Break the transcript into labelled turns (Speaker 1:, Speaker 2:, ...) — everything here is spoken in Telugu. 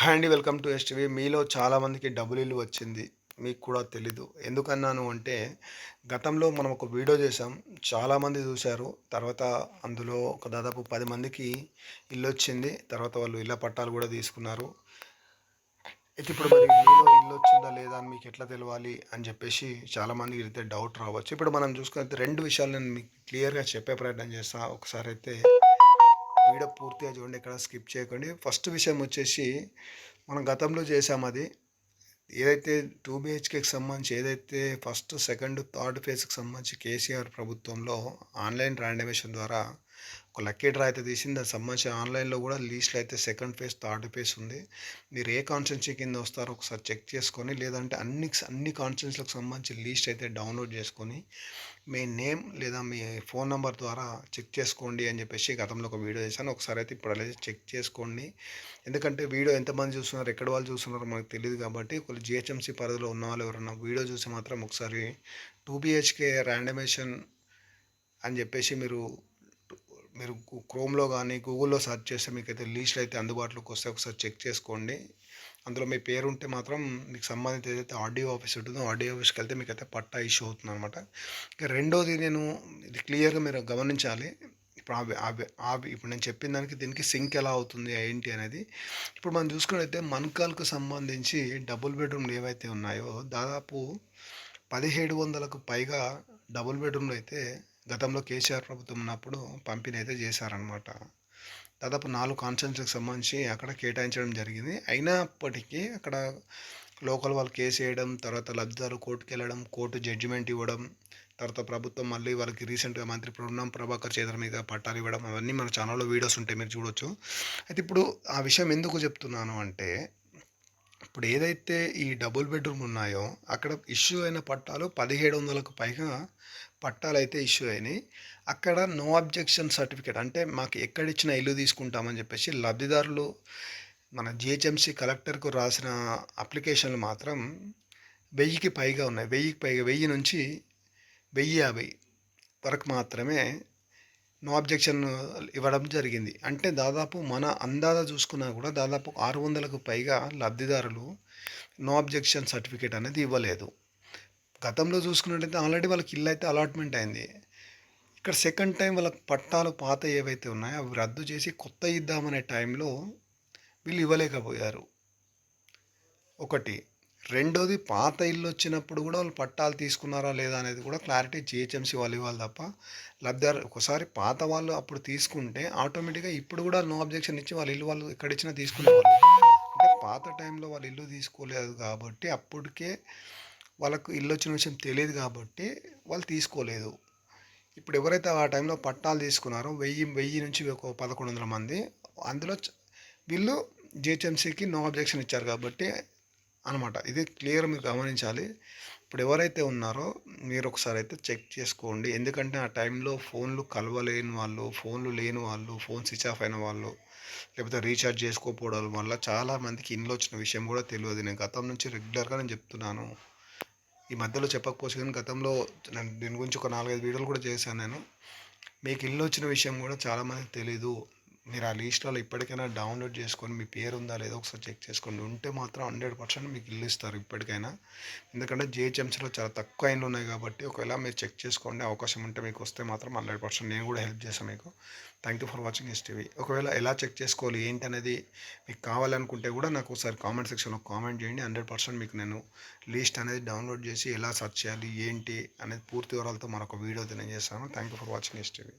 Speaker 1: హాయ్ అండి వెల్కమ్ టు ఎస్టీవీ. మీలో చాలామందికి డబుల్ ఇల్లు వచ్చింది మీకు కూడా తెలీదు. ఎందుకన్నాను అంటే గతంలో మనం ఒక వీడియో చేసాం చాలామంది చూశారు. తర్వాత అందులో ఒక దాదాపు పది మందికి ఇల్లు వచ్చింది తర్వాత వాళ్ళు ఇళ్ళ పట్టాలు కూడా తీసుకున్నారు. అయితే ఇప్పుడు మరి మీలో ఇల్లు వచ్చిందా లేదా అని మీకు ఎట్లా తెలవాలి అని చెప్పేసి చాలామందికి అయితే డౌట్ రావచ్చు. ఇప్పుడు మనం చూసుకుంటే రెండు విషయాలు నేను మీకు క్లియర్గా చెప్పే ప్రయత్నం చేస్తాను ఒకసారి అయితే వీడియో పూర్తిగా చూడండి ఇక్కడ స్కిప్ చేయకండి. ఫస్ట్ విషయం వచ్చేసి మనం గతంలో చేసాం అది. ఏదైతే టూ బిహెచ్కేకి సంబంధించి ఏదైతే ఫస్ట్ సెకండ్ థర్డ్ ఫేజ్కి సంబంధించి కేసీఆర్ ప్రభుత్వంలో ఆన్లైన్ ర్యాండమేషన్ ద్వారా ఒక లక్కీ డ్రా అయితే తీసింది. దానికి సంబంధించి ఆన్లైన్లో కూడా లీస్ట్లో అయితే సెకండ్ ఫేజ్ థర్డ్ ఫేజ్ ఉంది. మీరు ఏ కాన్స్టెన్సీ కింద వస్తారో ఒకసారి చెక్ చేసుకొని లేదంటే అన్ని అన్ని కాన్స్టెన్సీలకు సంబంధించి లీస్ట్ అయితే డౌన్లోడ్ చేసుకొని మీ నేమ్ లేదా మీ ఫోన్ నెంబర్ ద్వారా చెక్ చేసుకోండి అని చెప్పేసి గతంలో ఒక వీడియో చేశాను. ఒకసారి అయితే ఇప్పుడు అనేది చెక్ చేసుకోండి. ఎందుకంటే వీడియో ఎంతమంది చూస్తున్నారు ఎక్కడ వాళ్ళు చూస్తున్నారో మనకు తెలియదు కాబట్టి కొన్ని జిహెచ్ఎంసీ పరిధిలో ఉన్న వాళ్ళు ఎవరన్నా వీడియో చూసి మాత్రం ఒకసారి టూ బిహెచ్కే ర్యాండమేషన్ అని చెప్పేసి మీరు మీరు క్రోమ్లో కానీ గూగుల్లో సెర్చ్ చేస్తే మీకు అయితే లీస్ట్లు అయితే అందుబాటులోకి వస్తే ఒకసారి చెక్ చేసుకోండి. అందులో మీ పేరు ఉంటే మాత్రం మీకు సంబంధిత ఏదైతే ఆడియో ఆఫీస్ ఉంటుందో ఆడియో ఆఫీస్కి వెళ్తే మీకు అయితే పట్టా ఇష్యూ అవుతుంది అనమాట ఇక రెండోది నేను ఇది క్లియర్గా మీరు గమనించాలి. ఇప్పుడు అవి అవి ఇప్పుడు నేను చెప్పిన దానికి దీనికి సింక్ ఎలా అవుతుంది ఏంటి అనేది. ఇప్పుడు మనం చూసుకున్నట్టయితే మన్కాల్కు సంబంధించి డబుల్ బెడ్రూమ్లు ఏవైతే ఉన్నాయో దాదాపు పదిహేడు వందలకు పైగా డబుల్ బెడ్రూమ్లు అయితే గతంలో కేసీఆర్ ప్రభుత్వం ఉన్నప్పుడు పంపిణీ అయితే చేశారనమాట దాదాపు నాలుగు కాన్స్టెన్సీకి సంబంధించి అక్కడ కేటాయించడం జరిగింది. అయినప్పటికీ అక్కడ లోకల్ వాళ్ళు కేసు వేయడం తర్వాత లబ్ధిదారు కోర్టుకు వెళ్ళడం కోర్టు జడ్జిమెంట్ ఇవ్వడం తర్వాత ప్రభుత్వం మళ్ళీ వాళ్ళకి రీసెంట్గా మంత్రి పొన్నం ప్రభాకర్ చేతుల మీద పట్టాలు ఇవ్వడం అవన్నీ మన ఛానల్లో వీడియోస్ ఉంటాయి మీరు చూడొచ్చు. అయితే ఇప్పుడు ఆ విషయం ఎందుకు చెప్తున్నాను అంటే ఇప్పుడు ఏదైతే ఈ డబుల్ బెడ్రూమ్ ఉన్నాయో అక్కడ ఇష్యూ అయిన పట్టాలు పదిహేడు వందలకు పైగా పట్టాలు అయితే ఇష్యూ అయినాయి. అక్కడ నో అబ్జెక్షన్ సర్టిఫికేట్ అంటే మాకు ఎక్కడిచ్చిన ఇల్లు తీసుకుంటామని చెప్పేసి లబ్ధిదారులు మన జిహెచ్ఎంసీ కలెక్టర్కు రాసిన అప్లికేషన్లు మాత్రం వెయ్యికి పైగా ఉన్నాయి. వెయ్యికి పైగా వెయ్యి నుంచి వెయ్యి యాభై వరకు మాత్రమే నో అబ్జెక్షన్ ఇవ్వడం జరిగింది. అంటే దాదాపు మన అందాజ చూసుకున్నా కూడా దాదాపు ఆరు వందలకు పైగా లబ్ధిదారులు నో అబ్జెక్షన్ సర్టిఫికేట్ అనేది ఇవ్వలేదు. గతంలో చూసుకున్నట్టయితే ఆల్రెడీ వాళ్ళకి ఇల్లు అయితే అలాట్మెంట్ అయింది. ఇక్కడ సెకండ్ టైం వాళ్ళకి పట్టాలు పాత ఏవైతే ఉన్నాయో అవి రద్దు చేసి కొత్త ఇద్దామనే టైంలో వీళ్ళు ఇవ్వలేకపోయారు. ఒకటి. రెండోది పాత ఇల్లు వచ్చినప్పుడు కూడా వాళ్ళు పట్టాలు తీసుకున్నారా లేదా అనేది కూడా క్లారిటీ జిహెచ్ఎంసీ వాళ్ళు ఇవ్వాలి తప్ప లబ్ధిదారు ఒకసారి పాత వాళ్ళు అప్పుడు తీసుకుంటే ఆటోమేటిక్గా ఇప్పుడు కూడా నో అబ్జెక్షన్ ఇచ్చి వాళ్ళ ఇల్లు వాళ్ళు ఎక్కడిచ్చినా తీసుకునేవాళ్ళు. అంటే పాత టైంలో వాళ్ళు ఇల్లు తీసుకోలేదు కాబట్టి అప్పటికే వాళ్ళకు ఇల్లు వచ్చిన విషయం తెలియదు కాబట్టి వాళ్ళు తీసుకోలేదు. ఇప్పుడు ఎవరైతే ఆ టైంలో పట్టాలు తీసుకున్నారో వెయ్యి వెయ్యి నుంచి ఒక పదకొండు వందల మంది అందులో వీళ్ళు జిహెచ్ఎంసీకి నో అబ్జెక్షన్ ఇచ్చారు కాబట్టి అనమాట. ఇది క్లియర్ మీరు గమనించాలి. ఇప్పుడు ఎవరైతే ఉన్నారో మీరు ఒకసారి అయితే చెక్ చేసుకోండి. ఎందుకంటే ఆ టైంలో ఫోన్లు కలవలేని వాళ్ళు ఫోన్లు లేని వాళ్ళు ఫోన్ స్విచ్ ఆఫ్ అయిన వాళ్ళు లేకపోతే రీఛార్జ్ చేసుకోకపోవడం వల్ల చాలామందికి ఇంట్లో వచ్చిన విషయం కూడా తెలియదు. నేను గతం నుంచి రెగ్యులర్గా నేను చెప్తున్నాను. ఈ మధ్యలో చెప్పకపోతే కానీ గతంలో నేను దీని గురించి ఒక నాలుగైదు వీడియోలు కూడా చేశాను నేను. మీకు ఇల్లు వచ్చిన విషయం కూడా చాలామందికి తెలీదు. మీరు ఆ లిస్ట్లో ఇప్పటికైనా డౌన్లోడ్ చేసుకొని మీ పేరు ఉందా లేదో ఒకసారి చెక్ చేసుకోండి ఉంటే మాత్రం హండ్రెడ్ పర్సెంట్ మీకు ఇల్లు ఇస్తారు ఇప్పటికైనా. ఎందుకంటే జిహెచ్ఎంసీలో చాలా తక్కువ అయిన్లు ఉన్నాయి కాబట్టి ఒకవేళ మీరు చెక్ చేసుకోండి అవకాశం ఉంటే మీకు వస్తే మాత్రం హండ్రెడ్ పర్సెంట్ నేను కూడా హెల్ప్ చేస్తాను మీకు. Thank you for watching S TV ఒకవేళ ఎలా చెక్ చేసుకోవాలి ఏంటి అనేది మీకు కావాలనుకుంటే కూడా నాకు ఒకసారి కామెంట్ సెక్షన్లో కామెంట్ చేయండి. హండ్రెడ్ పర్సెంట్ మీకు నేను లిస్ట్ అనేది డౌన్లోడ్ చేసి ఎలా సెర్చ్ చేయాలి ఏంటి అనేది పూర్తి వివరాలతో మరొక వీడియో తెలియజేస్తాను. Thank you for watching S TV